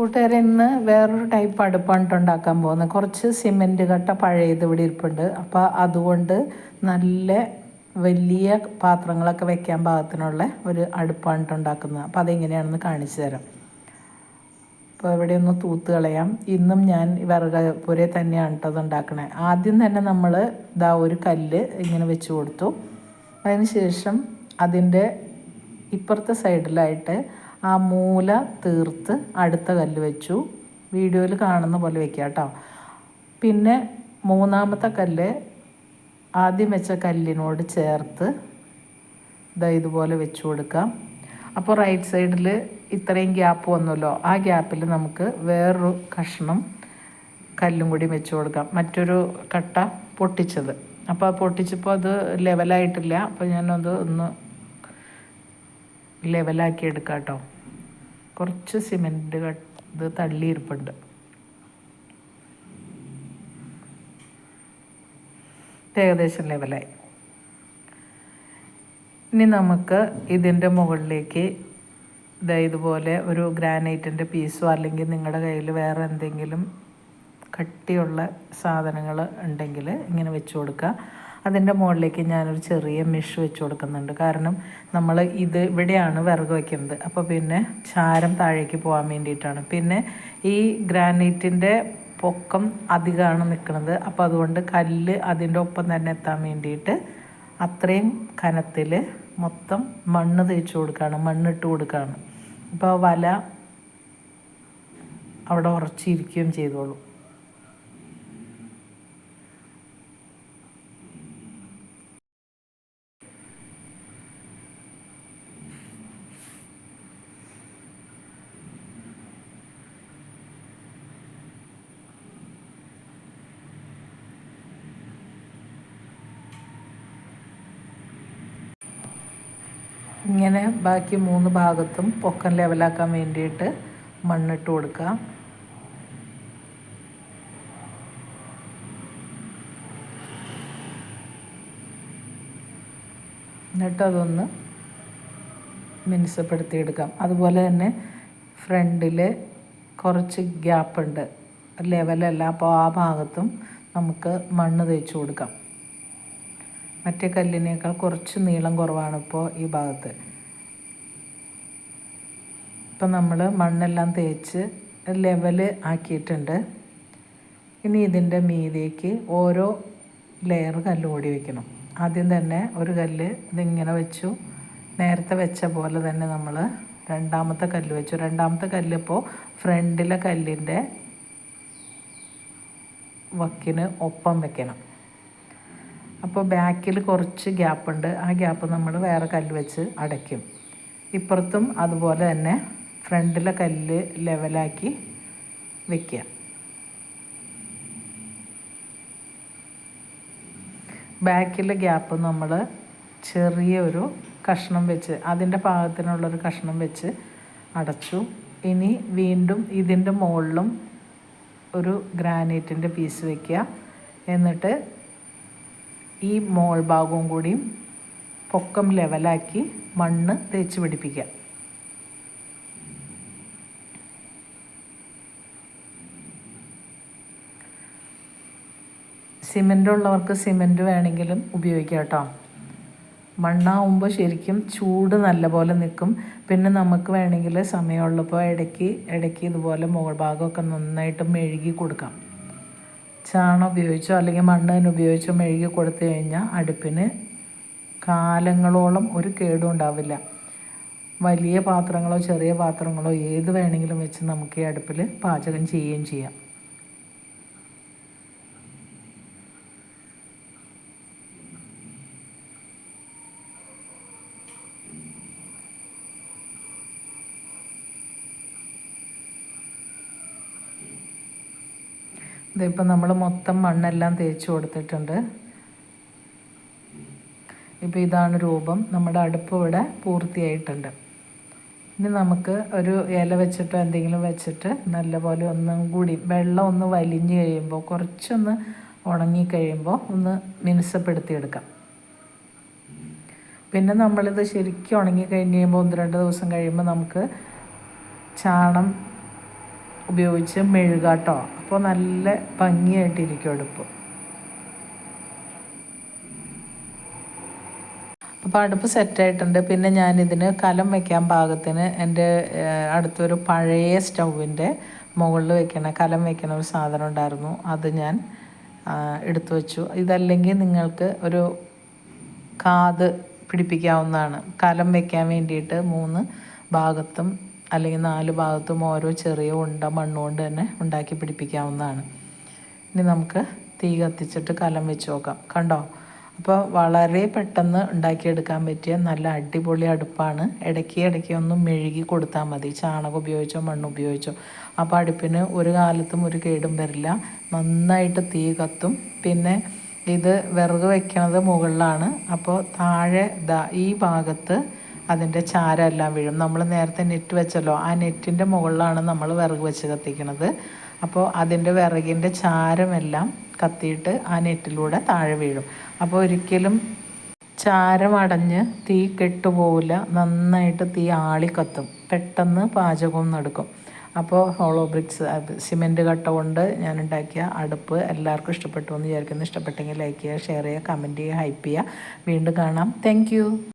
കൂട്ടുകാരെ ഇന്ന് വേറൊരു ടൈപ്പ് അടുപ്പാണ് ഉണ്ടാക്കാൻ പോകുന്നത്. കുറച്ച് സിമെന്റ് കട്ട പഴയത് ഇവിടെ ഇരിപ്പുണ്ട്. അപ്പോൾ അതുകൊണ്ട് നല്ല വലിയ പാത്രങ്ങളൊക്കെ വെക്കാൻ പാകത്തിനുള്ള ഒരു അടുപ്പാണ് ഉണ്ടാക്കുന്നത്. അപ്പോൾ അതെങ്ങനെയാണെന്ന് കാണിച്ചു തരാം. അപ്പോൾ ഇവിടെ ഒന്ന് തൂത്ത് കളയാം. ഇന്നും ഞാൻ വിറക് പുരേ തന്നെയാണ് കേട്ടോ അത് ഉണ്ടാക്കണേ. ആദ്യം തന്നെ നമ്മൾ ഇതാ ഒരു കല്ല് ഇങ്ങനെ വെച്ച് കൊടുത്തു. അതിന് ശേഷം അതിന്റെ ഇപ്പുറത്തെ സൈഡിലായിട്ട് ആ മൂല തീർത്ത് അടുത്ത കല്ല് വെച്ചു. വീഡിയോയിൽ കാണുന്ന പോലെ വെക്കുക കേട്ടോ. പിന്നെ മൂന്നാമത്തെ കല്ല് ആദ്യം വെച്ച കല്ലിനോട് ചേർത്ത് ഇതാ ഇതുപോലെ വെച്ചു കൊടുക്കാം. അപ്പോൾ റൈറ്റ് സൈഡിൽ ഇത്രയും ഗ്യാപ്പ് വന്നല്ലോ. ആ ഗ്യാപ്പിൽ നമുക്ക് വേറൊരു കഷ്ണം കല്ലും കൂടി വെച്ച് കൊടുക്കാം. മറ്റൊരു കട്ട പൊട്ടിച്ചത്. അപ്പോൾ പൊട്ടിച്ചപ്പോൾ അത് ലെവലായിട്ടില്ല അപ്പോൾ ഞാനത് ഒന്ന് ലെവലാക്കി എടുക്കാം കേട്ടോ കുറച്ച് സിമെന്റ് ഇത് തള്ളിയിരിപ്പുണ്ട് ഏകദേശം ലെവലായി ഇനി നമുക്ക് ഇതിന്റെ മുകളിലേക്ക് ഇതാ ഇതുപോലെ ഒരു ഗ്രാനൈറ്റിന്റെ പീസോ അല്ലെങ്കിൽ നിങ്ങളുടെ കയ്യിൽ വേറെ എന്തെങ്കിലും കട്ടിയുള്ള സാധനങ്ങൾ ഉണ്ടെങ്കിൽ ഇങ്ങനെ വെച്ച് കൊടുക്കുക അതിന്റെ മുകളിലേക്ക് ഞാനൊരു ചെറിയ മിഷ് വെച്ച് കൊടുക്കുന്നുണ്ട്. കാരണം നമ്മൾ ഇത് ഇവിടെയാണ് വിറക് വയ്ക്കുന്നത് അപ്പോൾ പിന്നെ ചാരം താഴേക്ക് പോകാൻ വേണ്ടിയിട്ടാണ്. പിന്നെ ഈ ഗ്രാനൈറ്റിന്റെ പൊക്കം അധികമാണ് നിൽക്കുന്നത്. അപ്പോൾ അതുകൊണ്ട് കല്ല് അതിന്റെ ഒപ്പം തന്നെ എത്താൻ വേണ്ടിയിട്ട് അത്രയും കനത്തിൽ മൊത്തം മണ്ണ് തേച്ച് കൊടുക്കുകയാണ് മണ്ണിട്ട് കൊടുക്കുകയാണ് അപ്പോൾ വല അവിടെ ഉറച്ചിരിക്കുകയും ചെയ്തോളൂ. ഇങ്ങനെ ബാക്കി മൂന്ന് ഭാഗത്തും പൊക്കം ലെവലാക്കാൻ വേണ്ടിയിട്ട് മണ്ണിട്ട് കൊടുക്കാം എന്നിട്ട് അതൊന്ന് മിനുസപ്പെടുത്തിയെടുക്കാം. അതുപോലെ തന്നെ ഫ്രണ്ടിൽ കുറച്ച് ഗ്യാപ്പുണ്ട്. ലെവലല്ല അപ്പോൾ ആ ഭാഗത്തും നമുക്ക് മണ്ണ് തേച്ച് കൊടുക്കാം. മറ്റേ കല്ലിനേക്കാൾ കുറച്ച് നീളം കുറവാണ് ഇപ്പോൾ ഈ ഭാഗത്ത്. ഇപ്പം നമ്മൾ മണ്ണെല്ലാം തേച്ച് ലെവൽ ആക്കിയിട്ടുണ്ട്. ഇനി ഇതിന്റെ മീതേക്ക് ഓരോ ലെയർ കല്ല് ഓടി വയ്ക്കണം ആദ്യം തന്നെ ഒരു കല്ല് ഇതിങ്ങനെ വെച്ചു. നേരത്തെ വെച്ച പോലെ തന്നെ നമ്മൾ രണ്ടാമത്തെ കല്ല് വെച്ചു. രണ്ടാമത്തെ കല്ല് ഇപ്പോൾ ഫ്രണ്ടിലെ കല്ലിന്റെ വക്കിന് ഒപ്പം വെക്കണം. അപ്പോൾ ബാക്കിൽ കുറച്ച് ഗ്യാപ്പുണ്ട്. ആ ഗ്യാപ്പ് നമ്മൾ വേറെ കല്ല് വെച്ച് അടയ്ക്കും. ഇപ്പുറത്തും അതുപോലെ തന്നെ ഫ്രണ്ടിലെ കല്ല് ലെവലാക്കി വയ്ക്കുക ബാക്കിലെ ഗ്യാപ്പ് നമ്മൾ ചെറിയ ഒരു കഷ്ണം വെച്ച് അതിന്റെ പാകത്തിനുള്ളൊരു കഷ്ണം വെച്ച് അടച്ചു. ഇനി വീണ്ടും ഇതിന്റെ മുകളിലും ഒരു ഗ്രാനൈറ്റിന്റെ പീസ് വയ്ക്കുക എന്നിട്ട് ഈ മോൾ ഭാഗവും കൂടിയും പൊക്കം ലെവലാക്കി മണ്ണ് തേച്ച് പിടിപ്പിക്കുക. സിമെന്റ് ഉള്ളവർക്ക് സിമെന്റ് വേണമെങ്കിലും ഉപയോഗിക്കാം കേട്ടോ. മണ്ണാവുമ്പോൾ ശരിക്കും ചൂട് നല്ല പോലെ നിൽക്കും. പിന്നെ നമുക്ക് വേണമെങ്കിൽ സമയമുള്ളപ്പോൾ ഇടയ്ക്ക് ഇടയ്ക്ക് ഇതുപോലെ മുകൾ ഭാഗമൊക്കെ നന്നായിട്ട് മെഴുകി കൊടുക്കാം. ചാണം ഉപയോഗിച്ചോ അല്ലെങ്കിൽ മണ്ണ് തന്നെ ഉപയോഗിച്ചോ മെഴുകി കൊടുത്തു കഴിഞ്ഞാൽ അടുപ്പിന് കാലങ്ങളോളം ഒരു കേടും ഉണ്ടാവില്ല. വലിയ പാത്രങ്ങളോ ചെറിയ പാത്രങ്ങളോ ഏത് വേണമെങ്കിലും വെച്ച് നമുക്ക് ഈ അടുപ്പിൽ പാചകം ചെയ്യുകയും ചെയ്യാം. ഇതിപ്പോൾ നമ്മൾ മൊത്തം മണ്ണെല്ലാം തേച്ച് കൊടുത്തിട്ടുണ്ട്. ഇപ്പോൾ ഇതാണ് രൂപം. നമ്മുടെ അടുപ്പ് ഇവിടെ പൂർത്തിയായിട്ടുണ്ട്. ഇനി നമുക്ക് ഒരു ഇല വെച്ചിട്ടോ എന്തെങ്കിലും വെച്ചിട്ട് നല്ലപോലെ ഒന്നും കൂടി വെള്ളം ഒന്ന് വലിഞ്ഞു കഴിയുമ്പോൾ കുറച്ചൊന്ന് ഉണങ്ങി കഴിയുമ്പോൾ ഒന്ന് മിനുസപ്പെടുത്തിയെടുക്കാം. പിന്നെ നമ്മളിത് ശരിക്കും ഉണങ്ങി കഴിഞ്ഞ് കഴിയുമ്പോൾ ഒന്ന് രണ്ട് ദിവസം കഴിയുമ്പോൾ നമുക്ക് ചാണം ഉപയോഗിച്ച് മെഴുകാട്ടോ അപ്പോൾ നല്ല ഭംഗിയായിട്ടിരിക്കും അടുപ്പ്. അപ്പോൾ അടുപ്പ് സെറ്റായിട്ടുണ്ട്. പിന്നെ ഞാനിതിന് കലം വെക്കാൻ പാകത്തിന് എന്റെ അടുത്തൊരു പഴയ സ്റ്റൗവിന്റെ മുകളിൽ വെക്കണ കലം വെക്കണ ഒരു സാധനം ഉണ്ടായിരുന്നു. അത് ഞാൻ എടുത്തു വെച്ചു. ഇതല്ലെങ്കിൽ നിങ്ങൾക്ക് ഒരു കാത് പിടിപ്പിക്കാവുന്നതാണ്. കലം വെക്കാൻ വേണ്ടിയിട്ട് മൂന്ന് ഭാഗത്തും അല്ലെങ്കിൽ നാല് ഭാഗത്തും ഓരോ ചെറിയ ഉണ്ട മണ്ണുകൊണ്ട് തന്നെ ഉണ്ടാക്കി പിടിപ്പിക്കാവുന്നതാണ്. ഇനി നമുക്ക് തീ കത്തിച്ചിട്ട് കലം വെച്ച് നോക്കാം. കണ്ടോ? അപ്പോൾ വളരെ പെട്ടെന്ന് ഉണ്ടാക്കിയെടുക്കാൻ പറ്റിയ നല്ല അടിപൊളി അടുപ്പാണ്. ഇടയ്ക്ക് ഇടയ്ക്ക് ഒന്ന് മെഴുകി കൊടുത്താൽ മതി. ചാണകം ഉപയോഗിച്ചോ മണ്ണ് ഉപയോഗിച്ചോ. അപ്പോൾ അടുപ്പിന് ഒരു കാലത്തും ഒരു കേടും വരില്ല. നന്നായിട്ട് തീ കത്തും. പിന്നെ ഇത് വിറക് വയ്ക്കുന്നത് മുകളിലാണ്. അപ്പോൾ താഴെ ദാ ഈ ഭാഗത്ത് അതിന്റെ ചാരമെല്ലാം വീഴും. നമ്മൾ നേരത്തെ നെറ്റ് വെച്ചല്ലോ. ആ നെറ്റിന്റെ മുകളിലാണ് നമ്മൾ വിറക് വെച്ച് കത്തിക്കണത് അപ്പോൾ അതിന്റെ വിറകിന്റെ ചാരമെല്ലാം കത്തിയിട്ട് ആ നെറ്റിലൂടെ താഴെ വീഴും. അപ്പോൾ ഒരിക്കലും ചാരമടഞ്ഞ് തീ കെട്ടുപോവില്ല. നന്നായിട്ട് തീ ആളി കത്തും പെട്ടെന്ന് പാചകവും നടക്കും അപ്പോൾ ഹോളോ ബ്രിക്സ് സിമെന്റ് കട്ട കൊണ്ട് ഞാൻ ഉണ്ടാക്കിയ അടുപ്പ് എല്ലാവർക്കും ഇഷ്ടപ്പെട്ടു എന്ന് വിചാരിക്കുന്നു. ഇഷ്ടപ്പെട്ടെങ്കിൽ ലൈക്ക് ചെയ്യുക ഷെയർ ചെയ്യുക കമന്റ് ചെയ്യുക ഹൈപ്പ് ചെയ്യുക. വീണ്ടും കാണാം. താങ്ക്